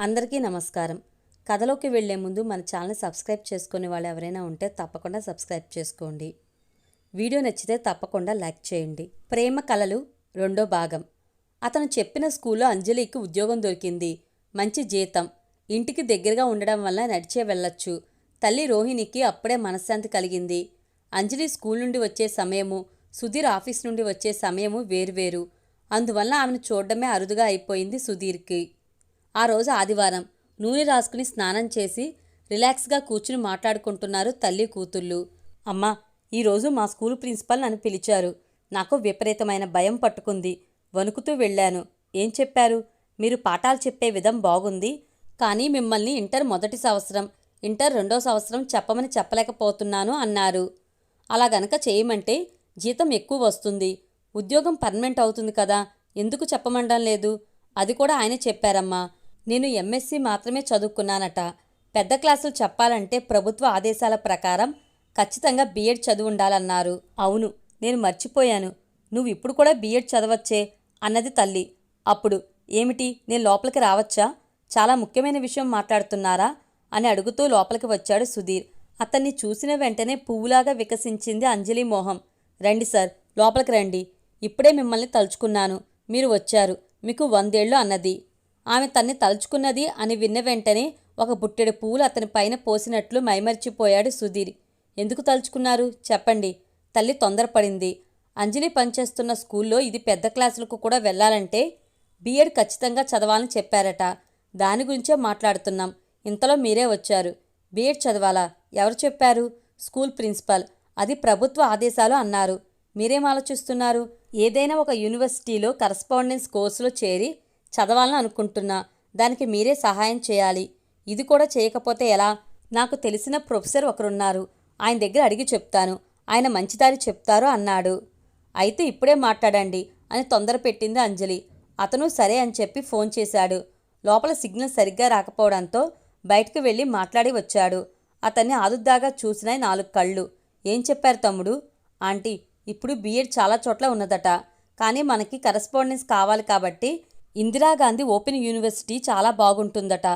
అందరికీ నమస్కారం. కథలోకి వెళ్ళే ముందు మన ఛానల్ సబ్స్క్రైబ్ చేసుకునే వాళ్ళు ఎవరైనా ఉంటే తప్పకుండా సబ్స్క్రైబ్ చేసుకోండి. వీడియో నచ్చితే తప్పకుండా లైక్ చేయండి. ప్రేమ కళలు రెండో భాగం. అతను చెప్పిన స్కూల్లో అంజలికి ఉద్యోగం దొరికింది. మంచి జీతం. ఇంటికి దగ్గరగా ఉండడం వల్ల నడిచే వెళ్ళొచ్చు. తల్లి రోహిణికి అప్పుడే మనశ్శాంతి కలిగింది. అంజలి స్కూల్ నుండి వచ్చే సమయము సుధీర్ ఆఫీస్ నుండి వచ్చే సమయము వేరువేరు. అందువల్ల ఆమెను చూడడమే అరుదుగా అయిపోయింది సుధీర్కి. ఆ రోజు ఆదివారం నూనె రాసుకుని స్నానం చేసి రిలాక్స్గా కూర్చుని మాట్లాడుకుంటున్నారు తల్లి కూతుళ్ళు. అమ్మా ఈరోజు మా స్కూల్ ప్రిన్సిపల్ నన్ను పిలిచారు. నాకు విపరీతమైన భయం పట్టుకుంది. వణుకుతూ వెళ్ళాను. ఏం చెప్పారు? మీరు పాఠాలు చెప్పే విధం బాగుంది. కానీ మిమ్మల్ని ఇంటర్ మొదటి సంవత్సరం ఇంటర్ రెండో సంవత్సరం చెప్పమని చెప్పలేకపోతున్నాను అన్నారు. అలా గనక చేయమంటే జీతం ఎక్కువ వస్తుంది. ఉద్యోగం పర్మనెంట్ అవుతుంది కదా. ఎందుకు చెప్పమండం లేదు? అది కూడా ఆయన చెప్పారమ్మా. నేను ఎంఎస్సి మాత్రమే చదువుకున్నానట. పెద్ద క్లాసులు చెప్పాలంటే ప్రభుత్వ ఆదేశాల ప్రకారం ఖచ్చితంగా బీఎడ్ చదువు ఉండాలన్నారు. అవును నేను మర్చిపోయాను. నువ్వు ఇప్పుడు కూడా బీఎడ్ చదవచ్చే? అన్నది తల్లి. అప్పుడు ఏమిటి నేను లోపలికి రావచ్చా? చాలా ముఖ్యమైన విషయం మాట్లాడుతున్నారా? అని అడుగుతూ లోపలికి వచ్చాడు సుధీర్. అతన్ని చూసిన వెంటనే పువ్వులాగా వికసించింది అంజలి మోహం. రండి సార్ లోపలికి రండి. ఇప్పుడే మిమ్మల్ని తలుచుకున్నాను. మీరు వచ్చారు. మీకు వందేళ్ళు అన్నది. ఆమె తన్ని తలుచుకున్నది అని విన్న వెంటనే ఒక బుట్టెడు పూలు అతని పైన పోసినట్లు మైమర్చిపోయాడు సుధీర్. ఎందుకు తలుచుకున్నారు? చెప్పండి. తల్లి తొందరపడింది. అంజలి పనిచేస్తున్న స్కూల్లో ఇది పెద్ద క్లాసులకు కూడా వెళ్ళాలంటే బీఎడ్ ఖచ్చితంగా చదవాలని చెప్పారట. దాని గురించే మాట్లాడుతున్నాం. ఇంతలో మీరే వచ్చారు. బీఎడ్ చదవాలా? ఎవరు చెప్పారు? School principal. అది ప్రభుత్వ ఆదేశాలు అన్నారు. మీరేం ఆలోచిస్తున్నారు? ఏదైనా ఒక యూనివర్సిటీలో కరస్పాండెన్స్ కోర్సులో చేరి చదవాలని అనుకుంటున్నా. దానికి మీరే సహాయం చేయాలి. ఇది కూడా చేయకపోతే ఎలా? నాకు తెలిసిన ప్రొఫెసర్ ఒకరున్నారు. ఆయన దగ్గర అడిగి చెప్తాను. ఆయన మంచిదారి చెప్తారు అన్నాడు. అయితే ఇప్పుడే మాట్లాడండి అని తొందర పెట్టింది అంజలి. అతను సరే అని చెప్పి ఫోన్ చేశాడు. లోపల సిగ్నల్ సరిగ్గా రాకపోవడంతో బయటకు వెళ్ళి మాట్లాడి వచ్చాడు. అతన్ని ఆదుద్దాగా చూసినాయి నాలుగు కళ్ళు. ఏం చెప్పారు తమ్ముడు? ఆంటీ ఇప్పుడు బీఎడ్ చాలా చోట్ల ఉన్నదట. కానీ మనకి కరస్పాండెన్స్ కావాలి కాబట్టి ఇందిరాగాంధీ ఓపెన్ యూనివర్సిటీ చాలా బాగుంటుందట.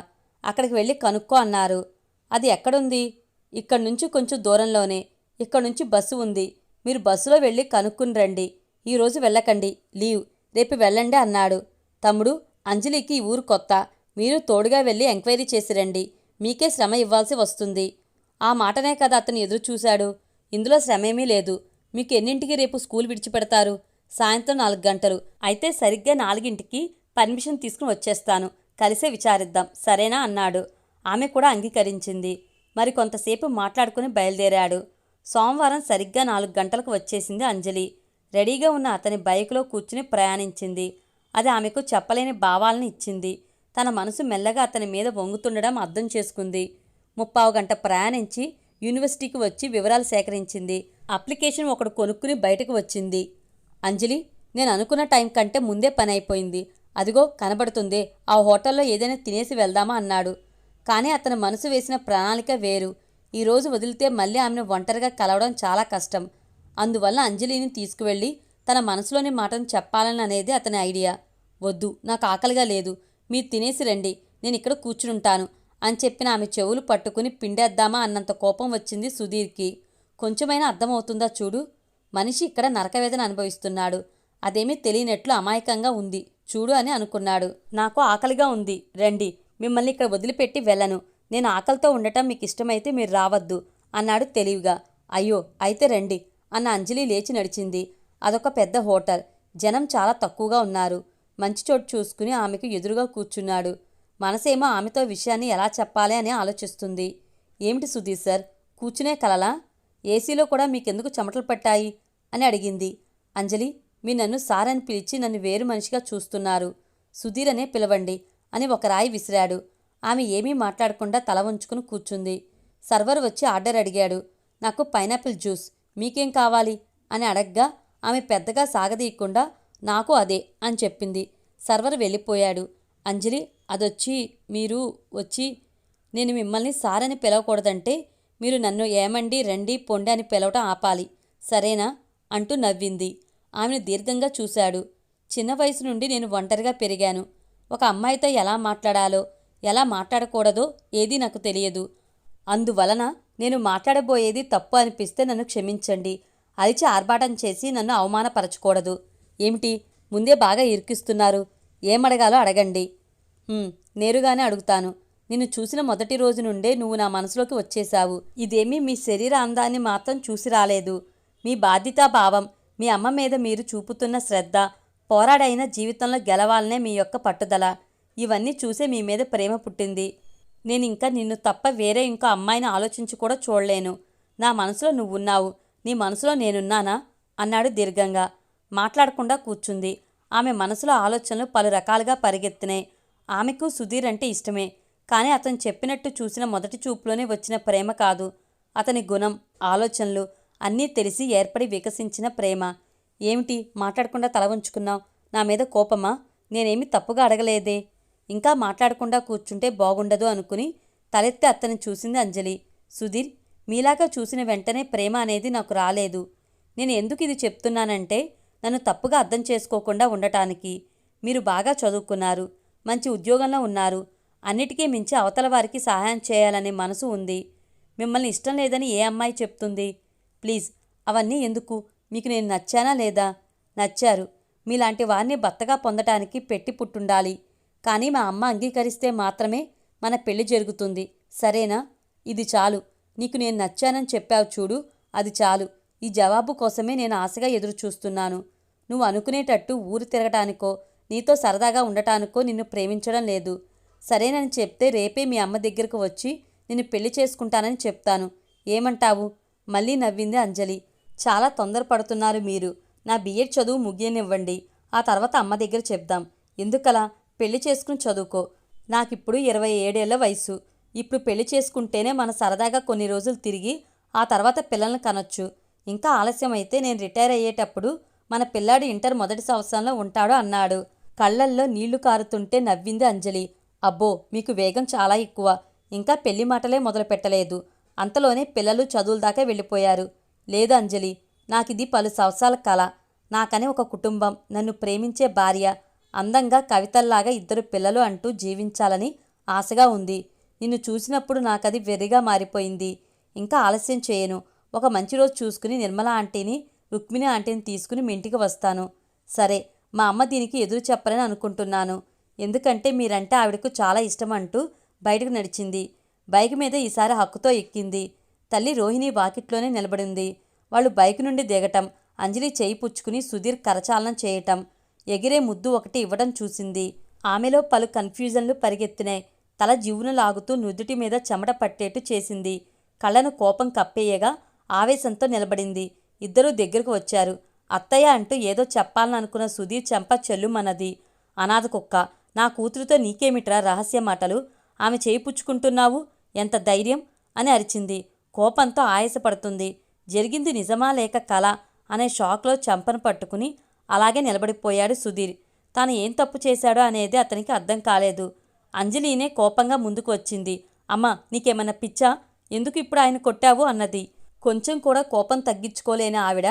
అక్కడికి వెళ్ళి కనుక్కో అన్నారు. అది ఎక్కడుంది? ఇక్కడ నుంచి కొంచెం దూరంలోనే. ఇక్కడ నుంచి బస్సు ఉంది. మీరు బస్సులో వెళ్ళి కనుక్కుని రండి. ఈరోజు వెళ్ళకండి. లీవ్. రేపు వెళ్ళండి అన్నాడు. తమ్ముడు అంజలికి ఈ ఊరు కొత్త. మీరు తోడుగా వెళ్ళి ఎంక్వైరీ చేసి రండి. మీకే శ్రమ ఇవ్వాల్సి వస్తుంది. ఆ మాటనే కదా అతను ఎదురు చూశాడు ఇందులో శ్రమేమీ లేదు. మీకు ఎన్నింటికి రేపు స్కూల్ విడిచిపెడతారు? సాయంత్రం నాలుగు గంటలు. అయితే సరిగ్గా నాలుగింటికి పర్మిషన్ తీసుకుని వచ్చేస్తాను. కలిసే విచారిద్దాం. సరేనా? అన్నాడు. ఆమె కూడా అంగీకరించింది. మరి కొంతసేపు మాట్లాడుకుని బయలుదేరాడు. సోమవారం సరిగ్గా నాలుగు గంటలకు వచ్చేసింది అంజలి. రెడీగా ఉన్న అతని బైకులో కూర్చుని ప్రయాణించింది. అది ఆమెకు చెప్పలేని భావాలను ఇచ్చింది. తన మనసు మెల్లగా అతని మీద వంగుతుండడం అర్థం చేసుకుంది. ముప్పావు గంట ప్రయాణించి యూనివర్సిటీకి వచ్చి వివరాలు సేకరించింది. అప్లికేషన్ ఒకడు కొనుక్కుని బయటకు వచ్చింది. అంజలి నేను అనుకున్న టైం కంటే ముందే పని అయిపోయింది. అదిగో కనబడుతుంది ఆ హోటల్లో ఏదైనా తినేసి వెళ్దామా అన్నాడు. కానీ అతని మనసు వేసిన ప్రణాళిక వేరు. ఈరోజు వదిలితే మళ్ళీ ఆమెను ఒంటరిగా కలవడం చాలా కష్టం. అందువల్ల అంజలిని తీసుకువెళ్ళి తన మనసులోని మాటను చెప్పాలని అనేది అతని ఐడియా. వద్దు నాకు ఆకలిగా లేదు. మీరు తినేసి రండి నేను ఇక్కడ కూర్చునుంటాను అని చెప్పిన ఆమె చెవులు పట్టుకుని పిండేద్దామా అన్నంత కోపం వచ్చింది సుధీర్కి. కొంచెమైనా అర్థమవుతుందా చూడు? మనిషి ఇక్కడ నరకవేదన అనుభవిస్తున్నాడు. అదేమీ తెలియనట్లు అమాయకంగా ఉంది. చూడు అని అనుకున్నాడు. నాకు ఆకలిగా ఉంది. రండి మిమ్మల్ని ఇక్కడ వదిలిపెట్టి వెళ్ళను. నేను ఆకలితో ఉండటం మీకు ఇష్టమైతే మీరు రావద్దు అన్నాడు తెలివిగా. అయ్యో అయితే రండి అన్న అంజలి లేచి నడిచింది. అదొక పెద్ద హోటల్. జనం చాలా తక్కువగా ఉన్నారు. మంచి చోటు చూసుకుని ఆమెకు ఎదురుగా కూర్చున్నాడు. మనసేమో ఆమెతో విషయాన్ని ఎలా చెప్పాలి అని ఆలోచిస్తుంది. ఏమిటి సుధీర్ సార్? కూర్చునే కలలా? ఏసీలో కూడా మీకెందుకు చెమటలు పట్టాయి? అని అడిగింది. అంజలి మీ నన్ను సార్ అని పిలిచి నన్ను వేరు మనిషిగా చూస్తున్నారు. సుధీర్ అనే పిలవండి అని ఒక రాయి విసిరాడు. ఆమె ఏమీ మాట్లాడకుండా తల వంచుకుని కూర్చుంది. సర్వర్ వచ్చి ఆర్డర్ అడిగాడు. నాకు పైనాపిల్ జ్యూస్ మీకేం కావాలి? అని అడగ్గా ఆమె పెద్దగా సాగదీయకుండా నాకు అదే అని చెప్పింది. సర్వర్ వెళ్ళిపోయాడు. అంజలి అదొచ్చి మీరు వచ్చి నేను మిమ్మల్ని సార్ అని పిలవకూడదంటే మీరు నన్ను ఏమండి రండి పొండి అని పిలవటం ఆపాలి. సరేనా? అంటూ నవ్వింది. ఆమెను దీర్ఘంగా చూశాడు. చిన్న వయసు నుండి నేను ఒంటరిగా పెరిగాను. ఒక అమ్మాయితో ఎలా మాట్లాడాలో ఎలా మాట్లాడకూడదో ఏదీ నాకు తెలియదు. అందువలన నేను మాట్లాడబోయేది తప్పు అనిపిస్తే నన్ను క్షమించండి. అరిచి ఆర్భాటం చేసి నన్ను అవమానపరచకూడదు. ఏమిటి? ముందే బాగా ఇరికిస్తున్నారు. ఏమడగాలో అడగండి. నేరుగానే అడుగుతాను. నిన్ను చూసిన మొదటి రోజు నుండే నువ్వు నా మనసులోకి వచ్చేశావు. ఇదేమీ మీ శరీర అందాన్ని మాత్రం చూసి రాలేదు. మీ బాధ్యతా భావం మీ అమ్మ మీద మీరు చూపుతున్న శ్రద్ధ పోరాడైన జీవితంలో గెలవాలనే మీ యొక్క పట్టుదల ఇవన్నీ చూసే మీ మీద ప్రేమ పుట్టింది. నేను ఇంకా నిన్ను తప్ప వేరే ఇంకో అమ్మాయిని ఆలోచించి కూడా చూడలేను. నా మనసులో నువ్వున్నావు. నీ మనసులో నేనున్నానా? అన్నాడు దీర్ఘంగా. మాట్లాడకుండా కూర్చుంది. ఆమె మనసులో ఆలోచనలు పలు రకాలుగా పరిగెత్తినాయి. ఆమెకు సుధీర్ అంటే ఇష్టమే. కానీ అతను చెప్పినట్టు చూసిన మొదటి చూపులోనే వచ్చిన ప్రేమ కాదు. అతని గుణం ఆలోచనలు అన్నీ తెలిసి ఏర్పడి వికసించిన ప్రేమ. ఏమిటి? మాట్లాడకుండా తల ఉంచుకున్నావు నా మీద కోపమా? నేనేమి తప్పుగా అడగలేదే. ఇంకా మాట్లాడకుండా కూర్చుంటే బాగుండదు అనుకుని తలెత్తి అతను చూసింది అంజలి. సుధీర్ మీలాగా చూసిన వెంటనే ప్రేమ అనేది నాకు రాలేదు. నేను ఎందుకు ఇది చెప్తున్నానంటే నన్ను తప్పుగా అర్థం చేసుకోకుండా ఉండటానికి. మీరు బాగా చదువుకున్నారు మంచి ఉద్యోగంలో ఉన్నారు అన్నిటికీ మించి అవతల వారికి సహాయం చేయాలనే మనసు ఉంది. మిమ్మల్ని ఇష్టం లేదని ఏ అమ్మాయి చెప్తుంది? ప్లీజ్ అవన్నీ ఎందుకు? మీకు నేను నచ్చానా లేదా? నచ్చారు. మీలాంటి వారిని భర్తగా పొందటానికి పెట్టి పుట్టుండాలి. కానీ మా అమ్మ అంగీకరిస్తే మాత్రమే మన పెళ్ళి జరుగుతుంది. సరేనా? ఇది చాలు. నీకు నేను నచ్చానని చెప్పావు చూడు అది చాలు. ఈ జవాబు కోసమే నేను ఆశగా ఎదురు చూస్తున్నాను నువ్వు అనుకునేటట్టు ఊరు తిరగటానికో నీతో సరదాగా ఉండటానికో నిన్ను ప్రేమించడం లేదు. సరేనని చెప్తే రేపే మీ అమ్మ దగ్గరకు వచ్చి నిన్ను పెళ్ళి చేసుకుంటానని చెప్తాను. ఏమంటావు? మళ్ళీ నవ్వింది అంజలి. చాలా తొందరపడుతున్నారు మీరు. నా బీఎడ్ చదువు ముగియనివ్వండి. ఆ తర్వాత అమ్మ దగ్గర చెప్దాం. ఎందుకలా? పెళ్ళి చేసుకుని చదువుకో. నాకిప్పుడు ఇరవై ఏడేళ్ళ వయసు. ఇప్పుడు పెళ్ళి చేసుకుంటేనే మన సరదాగా కొన్ని రోజులు తిరిగి ఆ తర్వాత పిల్లల్ని కనొచ్చు. ఇంకా ఆలస్యం అయితే నేను రిటైర్ అయ్యేటప్పుడు మన పిల్లాడు ఇంటర్ మొదటి సంవత్సరంలో ఉంటాడు అన్నాడు. కళ్ళల్లో నీళ్ళు కారుతుంటే నవ్వింది అంజలి. అబ్బో మీకు వేగం చాలా ఎక్కువ. ఇంకా పెళ్ళి మాటలే మొదలు పెట్టలేదు అంతలోనే పిల్లలు చదువుల దాకా వెళ్ళిపోయారు. లేదు అంజలి నాకిది పలు సంవత్సరాల కళ నాకని ఒక కుటుంబం నన్ను ప్రేమించే భార్య. అందంగా కవితల్లాగా ఇద్దరు పిల్లలు అంటూ జీవించాలని ఆశగా ఉంది. నిన్ను చూసినప్పుడు నాకది వెర్రిగా మారిపోయింది. ఇంకా ఆలస్యం చేయను. ఒక మంచి రోజు చూసుకుని నిర్మల ఆంటీని రుక్మిణి ఆంటీని తీసుకుని మీ ఇంటికి వస్తాను. సరే మా అమ్మ దీనికి ఎదురు చెప్పరని అనుకుంటున్నాను. ఎందుకంటే మీరంటే ఆవిడకు చాలా ఇష్టం అంటూ బయటకు నడిచింది. బైక్ మీద ఈసారి హక్కుతో ఎక్కింది. తల్లి రోహిణి వాకిట్లోనే నిలబడింది. వాళ్ళు బైక్ నుండి దిగటం అంజలి చేయి పుచ్చుకుని సుధీర్ కరచాలనం చేయటం ఎగిరే ముద్దు ఒకటి ఇవ్వడం చూసింది. ఆమెలో పలు కన్ఫ్యూజన్లు పరిగెత్తినాయి. తల జీవును లాగుతూ నుదుటి మీద చెమట పట్టేట్టు చేసింది. కళ్ళను కోపం కప్పేయగా ఆవేశంతో నిలబడింది. ఇద్దరూ దగ్గరకు వచ్చారు. అత్తయ్య అంటూ ఏదో చెప్పాలనుకున్న సుధీర్ చెంప చెల్లుమన్నది. అనాథ కుక్క నా కూతురుతో నీకేమిట్రా రహస్య మాటలు? ఆమె చేయి పుచ్చుకుంటున్నావు? ఎంత ధైర్యం అని అరిచింది. కోపంతో ఆయాసపడుతుంది. జరిగింది నిజమా లేక కళ అనే షాక్లో చెంపను పట్టుకుని అలాగే నిలబడిపోయాడు సుధీర్. తాను ఏం తప్పు చేశాడో అనేది అతనికి అర్థం కాలేదు. అంజలినే కోపంగా ముందుకు వచ్చింది. అమ్మా నీకేమన్నా పిచ్చా? ఎందుకు ఇప్పుడు ఆయన కొట్టావు? అన్నది. కొంచెం కూడా కోపం తగ్గించుకోలేని ఆవిడ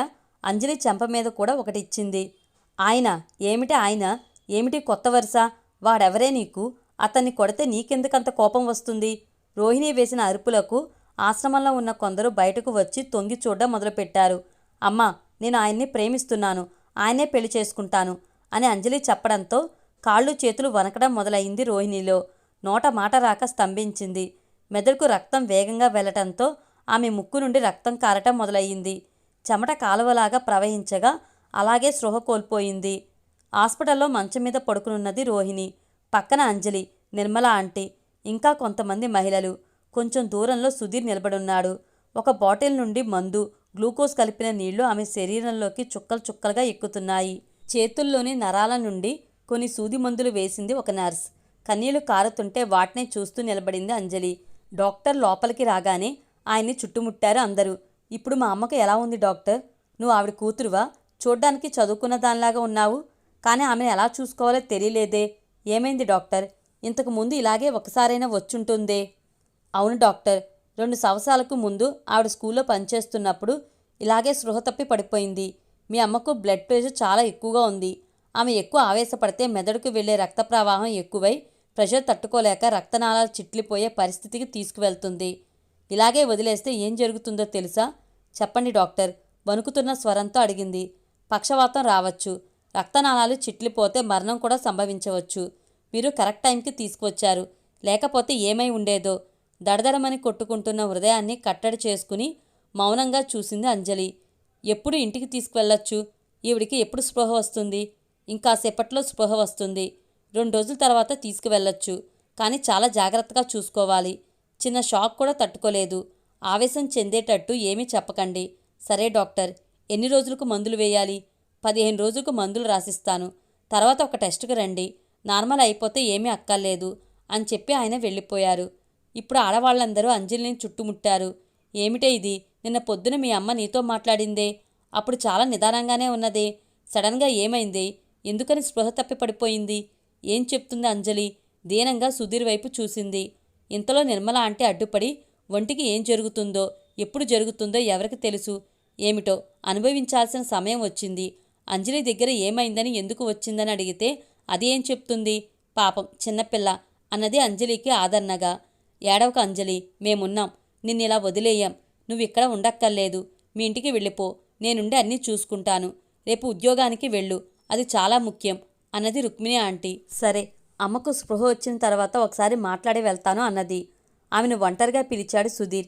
అంజలి చెంప మీద కూడా ఒకటి ఇచ్చింది. ఆయన? ఏమిటి ఆయన? ఏమిటి కొత్త వరుస? వాడెవరే నీకు? అతన్ని కొడితే నీకెందుకంత కోపం వస్తుంది? రోహిణి వేసిన అరుపులకు ఆశ్రమంలో ఉన్న కొందరు బయటకు వచ్చి తొంగి చూడడం మొదలుపెట్టారు. అమ్మా నేను ఆయన్ని ప్రేమిస్తున్నాను. ఆయనే పెళ్ళి చేసుకుంటాను అని అంజలి చెప్పడంతో కాళ్ళు చేతులు వనకడం మొదలైంది రోహిణిలో. నోట మాట రాక స్తంభించింది. మెదడుకు రక్తం వేగంగా వెళ్ళటంతో ఆమె ముక్కు నుండి రక్తం కారటం మొదలయ్యింది. చెమట కాలువలాగా ప్రవహించగా అలాగే స్పృహ కోల్పోయింది. హాస్పిటల్లో మంచం మీద పడుకునున్నది రోహిణి. పక్కన అంజలి నిర్మల ఆంటీ. ఇంకా కొంతమంది మహిళలు కొంచెం దూరంలో సుధీర్ నిలబడున్నాడు. ఒక బాటిల్ నుండి మందు గ్లూకోజ్ కలిపిన నీళ్ళు ఆమె శరీరంలోకి చుక్కలు చుక్కలుగా ఎక్కుతున్నాయి. చేతుల్లోని నరాల నుండి కొన్ని సూది మందులు వేసింది ఒక నర్స్. కన్నీళ్ళు కారుతుంటే వాటినే చూస్తూ నిలబడింది అంజలి. డాక్టర్ లోపలికి రాగానే ఆయన్ని చుట్టుముట్టారు అందరూ. ఇప్పుడు మా అమ్మకు ఎలా ఉంది డాక్టర్? నువ్వు ఆవిడ కూతురువా? చూడ్డానికి చదువుకున్న దానిలాగా ఉన్నావు. కానీ ఆమెను ఎలా చూసుకోవాలో తెలియలేదే. ఏమైంది డాక్టర్? ఇంతకు ముందు ఇలాగే ఒకసారైనా వచ్చుంటుందే? అవును డాక్టర్. రెండు సంవత్సరాలకు ముందు ఆవిడ స్కూల్లో పనిచేస్తున్నప్పుడు ఇలాగే స్పృహ తప్పి పడిపోయింది. మీ అమ్మకు బ్లడ్ ప్రెషర్ చాలా ఎక్కువగా ఉంది. ఆమె ఎక్కువ ఆవేశపడితే మెదడుకు వెళ్ళే రక్త ప్రవాహం ఎక్కువై ప్రెషర్ తట్టుకోలేక రక్తనాళాలు చిట్లిపోయే పరిస్థితికి తీసుకువెళ్తుంది. ఇలాగే వదిలేస్తే ఏం జరుగుతుందో తెలుసా? చెప్పండి డాక్టర్. వణుకుతున్న స్వరంతో అడిగింది. పక్షవాతం రావచ్చు. రక్తనాళాలు చిట్లిపోతే మరణం కూడా సంభవించవచ్చు. మీరు కరెక్ట్ టైంకి తీసుకువచ్చారు లేకపోతే ఏమై ఉండేదో? దడదడమని కొట్టుకుంటున్న హృదయాన్ని కట్టడి చేసుకుని మౌనంగా చూసింది అంజలి. ఎప్పుడు ఇంటికి తీసుకువెళ్ళొచ్చు? ఈవిడికి ఎప్పుడు స్పృహ వస్తుంది? ఇంకాసేపట్లో స్పృహ వస్తుంది. రెండు రోజుల తర్వాత తీసుకువెళ్ళొచ్చు. కానీ చాలా జాగ్రత్తగా చూసుకోవాలి. చిన్న షాక్ కూడా తట్టుకోలేదు. ఆవేశం చెందేటట్టు ఏమీ చెప్పకండి. సరే డాక్టర్ ఎన్ని రోజులకు మందులు వేయాలి? పదిహేను రోజులకు మందులు రాసిస్తాను. తర్వాత ఒక టెస్ట్కి రండి. నార్మల్ అయిపోతే ఏమీ అక్కర్లేదు అని చెప్పి ఆయన వెళ్ళిపోయారు. ఇప్పుడు ఆడవాళ్ళందరూ అంజలిని చుట్టుముట్టారు. ఏమిటే ఇది? నిన్న పొద్దున మీ అమ్మ నీతో మాట్లాడిందే. అప్పుడు చాలా నిదానంగానే ఉన్నదే. సడన్గా ఏమైంది? ఎందుకని స్పృహ తప్పి పడిపోయింది? ఏం చెప్తుంది అంజలి? దీనంగా సుధీర్ వైపు చూసింది. ఇంతలో నిర్మల అంటే అడ్డుపడి ఒంటికి ఏం జరుగుతుందో ఎప్పుడు జరుగుతుందో ఎవరికి తెలుసు? ఏమిటో అనుభవించాల్సిన సమయం వచ్చింది. అంజలి దగ్గర ఏమైందని ఎందుకు వచ్చిందని అడిగితే అది ఏం చెప్తుంది? పాపం చిన్నపిల్ల అన్నది అంజలికి ఆదరణగా. ఏడవక అంజలి మేమున్నాం. నిన్నిలా వదిలేయం. నువ్వు ఇక్కడ ఉండక్కర్లేదు. మీ ఇంటికి వెళ్ళిపో. నేనుండి అన్నీ చూసుకుంటాను. రేపు ఉద్యోగానికి వెళ్ళు. అది చాలా ముఖ్యం అన్నది రుక్మిణి ఆంటీ. సరే అమ్మకు స్పృహ వచ్చిన తర్వాత ఒకసారి మాట్లాడి వెళ్తాను అన్నది. ఆమెను ఒంటరిగా పిలిచాడు సుధీర్.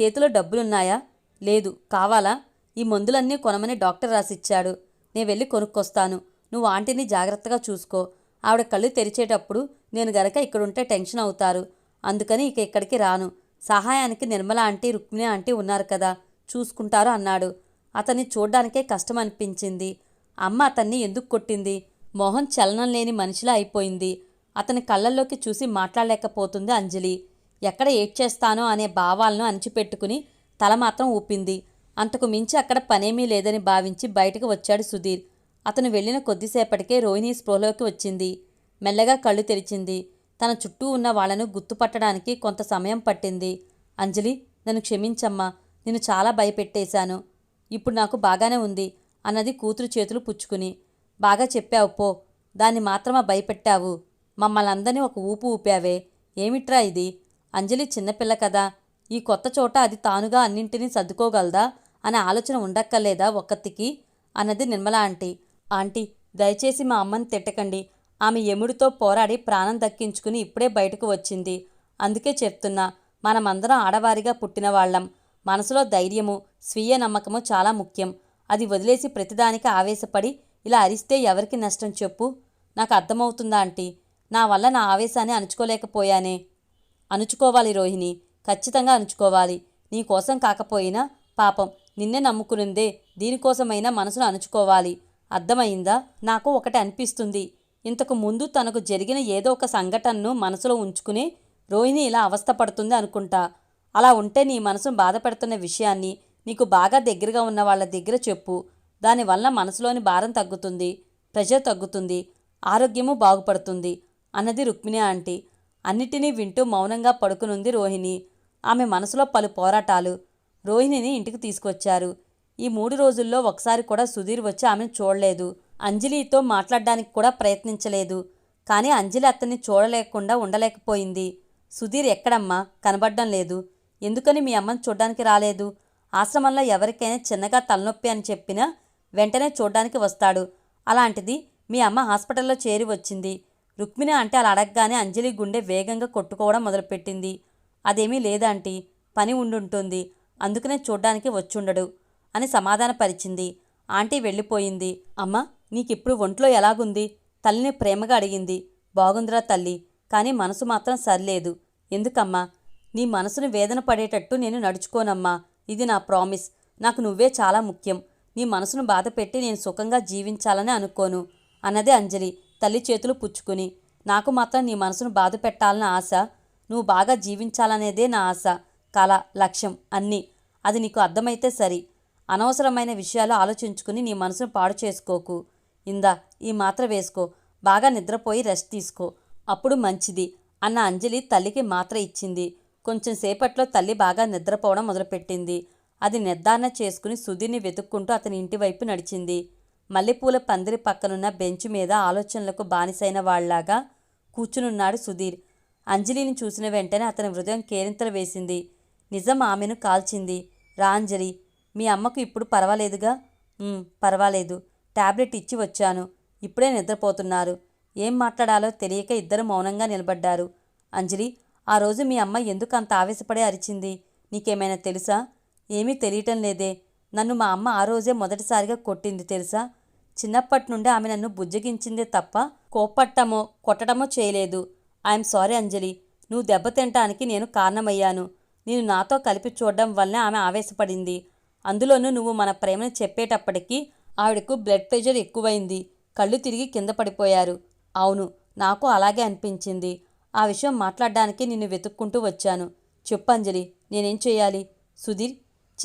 చేతిలో డబ్బులున్నాయా? లేదు. కావాలా? ఈ మందులన్నీ కొనమని డాక్టర్ రాసిచ్చాడు. నేను వెళ్ళి కొనుక్కొస్తాను. నువ్వు ఆంటీని జాగ్రత్తగా చూసుకో. ఆవిడ కళ్ళు తెరిచేటప్పుడు నేను గనక ఇక్కడుంటే టెన్షన్ అవుతారు. అందుకని ఇక ఇక్కడికి రాను. సహాయానికి నిర్మల ఆంటీ రుక్మిణి ఆంటీ ఉన్నారు కదా చూసుకుంటారు అన్నాడు. అతన్ని చూడ్డానికే కష్టం అనిపించింది అమ్మ అతన్ని ఎందుకు కొట్టింది? మోహన్ చలనం లేని మనిషిలా అయిపోయింది. అతని కళ్ళల్లోకి చూసి మాట్లాడలేకపోతుంది అంజలి. ఎక్కడ ఏడ్చేస్తానో అనే భావాలను అణిచిపెట్టుకుని తల మాత్రం ఊపింది. అంతకు మించి అక్కడ పనేమీ లేదని భావించి బయటకు వచ్చాడు సుధీర్. అతను వెళ్ళిన కొద్దిసేపటికే రోహిణి స్పృహలోకి వచ్చింది. మెల్లగా కళ్ళు తెరిచింది. తన చుట్టూ ఉన్న వాళ్ళను గుర్తుపట్టడానికి కొంత సమయం పట్టింది. అంజలి నన్ను క్షమించమ్మా. నేను చాలా భయపెట్టేశాను. ఇప్పుడు నాకు బాగానే ఉంది అన్నది కూతురు చేతులు పుచ్చుకుని. బాగా చెప్పావు పో. దాన్ని మాత్రమా భయపెట్టావు. మమ్మల్ని అందరినీ ఒక ఊపు ఊపావే. ఏమిట్రా ఇది? అంజలి చిన్నపిల్ల కదా. ఈ కొత్త చోట అది తానుగా అన్నింటినీ సర్దుకోగలదా? అనే ఆలోచన ఉండక్కర్లేదా ఒక్కతికి? అన్నది నిర్మల ఆంటీ. ఆంటీ దయచేసి మా అమ్మని తిట్టకండి. ఆమె ఎముడితో పోరాడి ప్రాణం దక్కించుకుని ఇప్పుడే బయటకు వచ్చింది. అందుకే చెప్తున్నా మనమందరం ఆడవారిగా పుట్టిన వాళ్ళం మనసులో ధైర్యము స్వీయ నమ్మకము చాలా ముఖ్యం. అది వదిలేసి ప్రతిదానికి ఆవేశపడి ఇలా అరిస్తే ఎవరికి నష్టం చెప్పు? నాకు అర్థమవుతుందా ఆంటీ? నా వల్ల నా ఆవేశాన్ని అణుచుకోలేకపోయానే. అణుచుకోవాలి రోహిణి ఖచ్చితంగా అణుచుకోవాలి. నీకోసం కాకపోయినా పాపం నిన్నే నమ్ముకునిందే దీనికోసమైనా మనసును అణుచుకోవాలి. అర్థమైందా నాకు ఒకటి అనిపిస్తుంది. ఇంతకు ముందు తనకు జరిగిన ఏదో ఒక సంఘటనను మనసులో ఉంచుకుని రోహిణి ఇలా అవస్థపడుతుంది అనుకుంటా. అలా ఉంటే నీ మనసును బాధపెడుతున్న విషయాన్ని నీకు బాగా దగ్గరగా ఉన్న వాళ్ళ దగ్గర చెప్పు. దానివల్ల మనసులోని భారం తగ్గుతుంది ప్రెషర్ తగ్గుతుంది ఆరోగ్యము బాగుపడుతుంది అన్నది రుక్మిణి ఆంటీ. అన్నిటినీ వింటూ మౌనంగా పడుకునుంది రోహిణి. ఆమె మనసులో పలు పోరాటాలు. రోహిణిని ఇంటికి తీసుకొచ్చారు. ఈ మూడు రోజుల్లో ఒకసారి కూడా సుధీర్ వచ్చి ఆమెను చూడలేదు. అంజలితో మాట్లాడడానికి కూడా ప్రయత్నించలేదు. కానీ అంజలి అతన్ని చూడలేకుండా ఉండలేకపోయింది. సుధీర్ ఎక్కడమ్మా? కనబడడం లేదు. ఎందుకని మీ అమ్మని చూడడానికి రాలేదు? ఆశ్రమంలో ఎవరికైనా చిన్నగా తలనొప్పి అని చెప్పినా వెంటనే చూడ్డానికి వస్తాడు. అలాంటిది మీ అమ్మ హాస్పిటల్లో చేరి వచ్చింది. రుక్మిణి అంటే అలా అడగగానే అంజలి గుండె వేగంగా కొట్టుకోవడం మొదలుపెట్టింది. అదేమీ లేదంటీ పని ఉండుంటుంది. అందుకనే చూడ్డానికి వచ్చుండడు. అని సమాధానపరిచింది. ఆంటీ వెళ్ళిపోయింది. అమ్మ నీకిప్పుడు ఒంట్లో ఎలాగుంది? తల్లిని ప్రేమగా అడిగింది. బాగుందిరా తల్లి కానీ మనసు మాత్రం సరిలేదు. ఎందుకమ్మా? నీ మనసును వేదన పడేటట్టు నేను నడుచుకోనమ్మా. ఇది నా ప్రామిస్. నాకు నువ్వే చాలా ముఖ్యం. నీ మనసును బాధపెట్టి నేను సుఖంగా జీవించాలని అనుకోను. అన్నదే అంజలి తల్లి చేతులు పుచ్చుకుని. నాకు మాత్రం నీ మనసును బాధ పెట్టాలన్న ఆశ. నువ్వు బాగా జీవించాలనేదే నా ఆశ. కళ లక్ష్యం అన్నీ. అది నీకు అర్థమైతే సరి. అనవసరమైన విషయాలు ఆలోచించుకుని నీ మనసును పాడు చేసుకోకు. ఇందా ఈ మాత్ర వేసుకో. బాగా నిద్రపోయి రెస్ట్ తీసుకో. అప్పుడు మంచిది అన్న అంజలి తల్లికి మాత్ర ఇచ్చింది. కొంచెం సేపట్లో తల్లి బాగా నిద్రపోవడం మొదలుపెట్టింది. అది నిర్ధారణ చేసుకుని సుధీర్ని వెతుక్కుంటూ అతని ఇంటి వైపు నడిచింది. మల్లెపూల పందిరి పక్కనున్న బెంచ్ మీద ఆలోచనలకు బానిసైన వాళ్ళలాగా కూర్చునున్నాడు సుధీర్. అంజలిని చూసిన వెంటనే అతని హృదయం కేరింతలు వేసింది. నిజం ఆమెను కాల్చింది. రాంజలి మీ అమ్మకు ఇప్పుడు పర్వాలేదుగా? పర్వాలేదు. టాబ్లెట్ ఇచ్చి వచ్చాను. ఇప్పుడే నిద్రపోతున్నారు. ఏం మాట్లాడాలో తెలియక ఇద్దరు మౌనంగా నిలబడ్డారు. అంజలి ఆ రోజు మీ అమ్మ ఎందుకు అంత ఆవేశపడి అరిచింది? నీకేమైనా తెలుసా? ఏమీ తెలియటం లేదే. నన్ను మా అమ్మ ఆ రోజే మొదటిసారిగా కొట్టింది తెలుసా? చిన్నప్పటి నుండి ఆమె నన్ను బుజ్జగించిందే తప్ప కోప్పట్టమో కొట్టడమో చేయలేదు. I'm sorry Anjali. నువ్వు దెబ్బతింటానికి నేను కారణమయ్యాను. నేను నాతో కలిపి చూడడం వల్లే ఆమె ఆవేశపడింది. అందులోనూ నువ్వు మన ప్రేమను చెప్పేటప్పటికీ ఆవిడకు బ్లడ్ ప్రెషర్ ఎక్కువైంది. కళ్ళు తిరిగి కింద పడిపోయారు. అవును నాకు అలాగే అనిపించింది. ఆ విషయం మాట్లాడడానికి నిన్ను వెతుక్కుంటూ వచ్చాను. చెప్పు అంజలి నేనేం చేయాలి? సుధీర్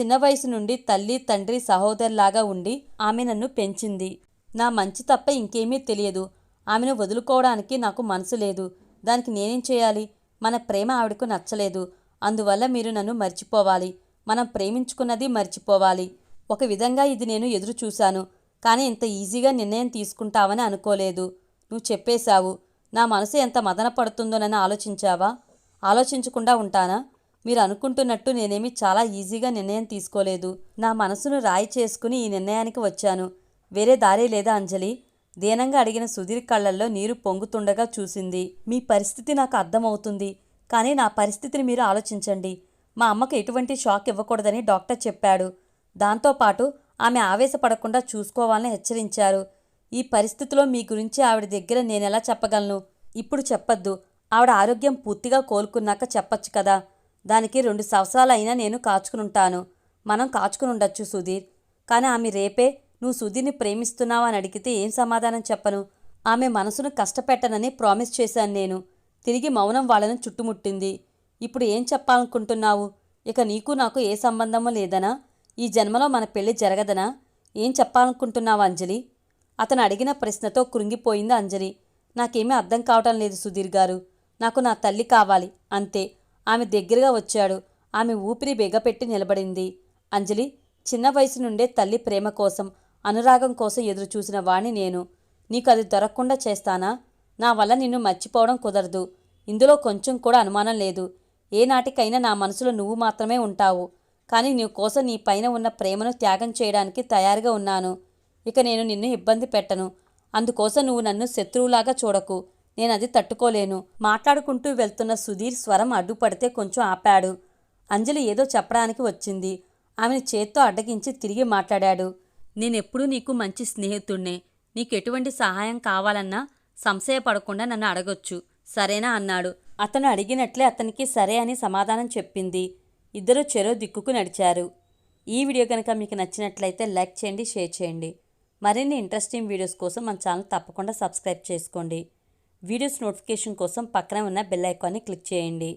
చిన్న వయసు నుండి తల్లి తండ్రి సహోదరులాగా ఉండి ఆమె నన్ను పెంచింది. నా మంచి తప్ప ఇంకేమీ తెలియదు. ఆమెను వదులుకోవడానికి నాకు మనసు లేదు. దానికి నేనేం చేయాలి? మన ప్రేమ ఆవిడకు నచ్చలేదు. అందువల్ల మీరు నన్ను మర్చిపోవాలి. మనం ప్రేమించుకున్నది మర్చిపోవాలి. ఒక విధంగా ఇది నేను ఎదురు చూశాను కానీ ఇంత ఈజీగా నిర్ణయం తీసుకుంటావని అనుకోలేదు. నువ్వు చెప్పేశావు. నా మనసు ఎంత మదన పడుతుందోనని ఆలోచించావా? ఆలోచించకుండా ఉంటానా? మీరు అనుకుంటున్నట్టు నేనేమి చాలా ఈజీగా నిర్ణయం తీసుకోలేదు. నా మనసును రాయి చేసుకుని ఈ నిర్ణయానికి వచ్చాను. వేరే దారే లేదా అంజలి? దీనంగా అడిగిన సుధీర్ కళ్ళల్లో నీరు పొంగుతుండగా చూసింది. మీ పరిస్థితి నాకు అర్థమవుతుంది. కానీ నా పరిస్థితిని మీరు ఆలోచించండి. మా అమ్మకు ఎటువంటి షాక్ ఇవ్వకూడదని డాక్టర్ చెప్పాడు. దాంతోపాటు ఆమె ఆవేశపడకుండా చూసుకోవాలని హెచ్చరించారు. ఈ పరిస్థితిలో మీ గురించి ఆవిడ దగ్గర నేనెలా చెప్పగలను? ఇప్పుడు చెప్పొద్దు. ఆవిడ ఆరోగ్యం పూర్తిగా కోలుకున్నాక చెప్పొచ్చు కదా. దానికి రెండు సంవత్సరాలైనా అయినా నేను కాచుకునుంటాను. మనం కాచుకుని ఉండొచ్చు సుధీర్. కానీ ఆమె రేపే నువ్వు సుధీర్ని ప్రేమిస్తున్నావా అని అడిగితే ఏం సమాధానం చెప్పను? ఆమె మనసును కష్టపెట్టనని ప్రామిస్ చేశాను నేను. తిరిగి మౌనం వాళ్ళను చుట్టుముట్టింది. ఇప్పుడు ఏం చెప్పాలనుకుంటున్నావు? ఇక నీకు నాకు ఏ సంబంధమూ లేదనా? ఈ జన్మలో మన పెళ్ళి జరగదనా? ఏం చెప్పాలనుకుంటున్నావు అంజలి? అతను అడిగిన ప్రశ్నతో కృంగిపోయింది అంజలి. నాకేమీ అర్థం కావటం లేదు సుధీర్ గారు. నాకు నా తల్లి కావాలి. అంతే. ఆమె దగ్గరగా వచ్చాడు. ఆమె ఊపిరి బెగపెట్టి నిలబడింది. అంజలి చిన్న వయసు నుండే తల్లి ప్రేమ కోసం అనురాగం కోసం ఎదురు చూసిన వాణ్ణి నేను. నీకు అది దొరకకుండా చేస్తానా? నా వల్ల నిన్ను మర్చిపోవడం కుదరదు. ఇందులో కొంచెం కూడా అనుమానం లేదు. ఏ నాటికైనా నా మనసులో నువ్వు మాత్రమే ఉంటావు. కానీ నీ కోసం నీ పైన ఉన్న ప్రేమను త్యాగం చేయడానికి తయారుగా ఉన్నాను. ఇక నేను నిన్ను ఇబ్బంది పెట్టను. అందుకోసం నువ్వు నన్ను శత్రువులాగా చూడకు. నేను అది తట్టుకోలేను. మాట్లాడుకుంటూ వెళ్తున్న సుధీర్ స్వరం అడ్డుపడితే కొంచెం ఆపాడు. అంజలి ఏదో చెప్పడానికి వచ్చింది. ఆమెను చేత్తో అడ్డగించి తిరిగి మాట్లాడాడు. నేనెప్పుడూ నీకు మంచి స్నేహితుణ్ణే. నీకు ఎటువంటి సహాయం కావాలన్నా సంశయపడకుండా నన్ను అడగొచ్చు. సరేనా? అన్నాడు. అతను అడిగినట్లే అతనికి సరే అని సమాధానం చెప్పింది. ఇద్దరూ చెరో దిక్కుకు నడిచారు. ఈ వీడియో కనుక మీకు నచ్చినట్లయితే లైక్ చేయండి షేర్ చేయండి. మరిన్ని ఇంట్రెస్టింగ్ వీడియోస్ కోసం మన ఛానల్ తప్పకుండా సబ్స్క్రైబ్ చేసుకోండి. వీడియోస్ నోటిఫికేషన్ కోసం పక్కనే ఉన్న బెల్ ఐకాన్ని క్లిక్ చేయండి.